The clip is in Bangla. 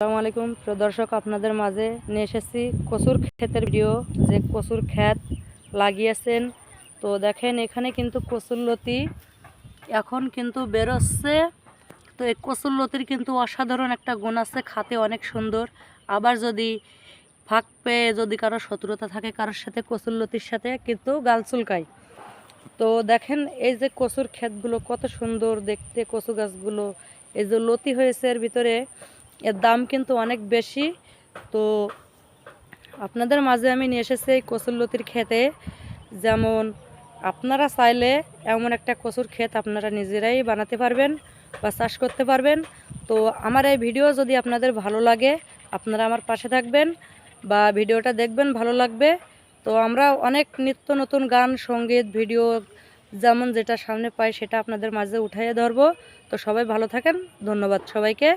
আসসালামু আলাইকুম। প্রিয় দর্শক, আপনাদের মাঝে নিয়ে এসেছি কচুর ক্ষেতের ভিডিও। যে কচুর ক্ষেত লাগিয়েছেন, তো দেখেন এখানে কিন্তু কচুর লতি এখন কিন্তু বেরোচ্ছে। তো এই কচুর লতির কিন্তু অসাধারণ একটা গুণ আছে, খাতে অনেক সুন্দর। আবার যদি ফাঁক পেয়ে যদি কারও শত্রুতা থাকে, কারোর সাথে কচুর লতির সাথে কিন্তু গাল চুলকায়। তো দেখেন এই যে কচুর ক্ষেতগুলো কত সুন্দর দেখতে, কচু গাছগুলো। এই যে লতি হয়েছে এর ভিতরে এর দাম কিন্তু অনেক বেশি। তো আপনাদের মাঝে আমি নিয়ে এসেছি এই কচুর লতির খেতে যেমন আপনারা চাইলে এমন একটা কচুর ক্ষেত আপনারা নিজেরাই বানাতে পারবেন বা চাষ করতে পারবেন। তো আমার এই ভিডিও যদি আপনাদের ভালো লাগে, আপনারা আমার পাশে থাকবেন বা ভিডিওটা দেখবেন ভালো লাগবে। তো আমরা অনেক নিত্য নতুন গান, সংগীত, ভিডিও যেমন যেটা সামনে পাই সেটা আপনাদের মাঝে উঠাইয়ে ধরবো। তো সবাই ভালো থাকেন, ধন্যবাদ সবাইকে।